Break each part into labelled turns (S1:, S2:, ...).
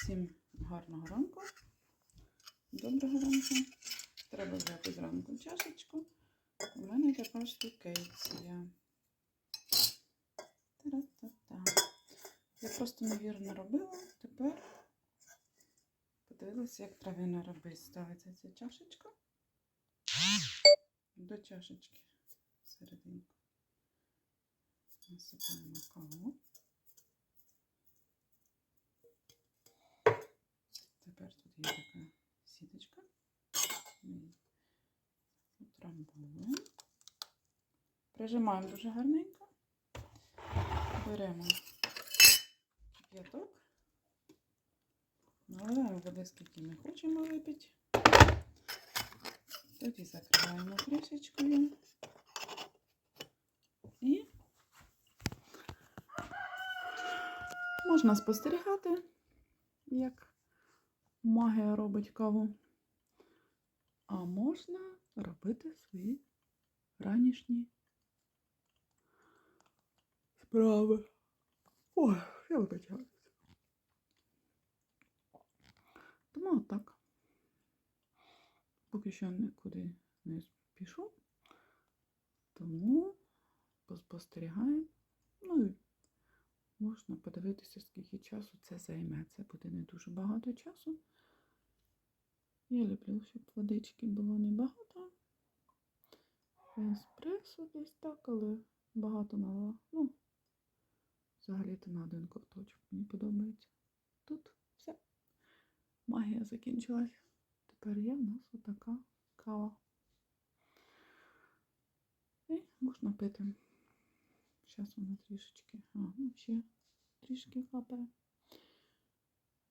S1: Всім гарного ранку. Доброго ранку. Треба взяти зранку чашечку. У мене така штукейція. Я просто невірно робила. Тепер подивилася, як правильно робити. Ставиться ця чашечка до чашечки всерединку. Насипаємо каву. Тепер тут є така сіточка. Ми утрамбовуємо. Прижимаємо дуже гарненько. Беремо кип'яток. Наливаємо води, скільки ми хочемо випити. Тоді закриваємо кришечкою. І можна спостерігати, як магія робить каву. А можна робити свої ранішні справи. Ой, я вибачаюся. Тому отак. Поки що нікуди не пішов. Тому поспостерігаємо. Ну і можна подивитися, скільки часу це займе. Це буде не дуже багато часу. Я люблю, щоб водички було небагато. Еспресо десь так, але багато налила. Ну, взагалі-то на один ковточок мені подобається. Тут все. Магія закінчилась. Тепер є в нас отака кава. І можна пити. Зараз вона трішечки. А, ну ще трішки хапає.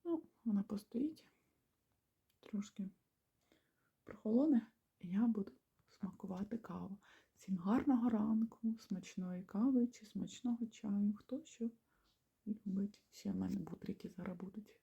S1: Ну, вона постоїть. Трошки прохолоне, і я буду смакувати каву. Всім гарного ранку, смачної кави чи смачного чаю. Хто що любить. Ще в мене бутрики зараз будуть.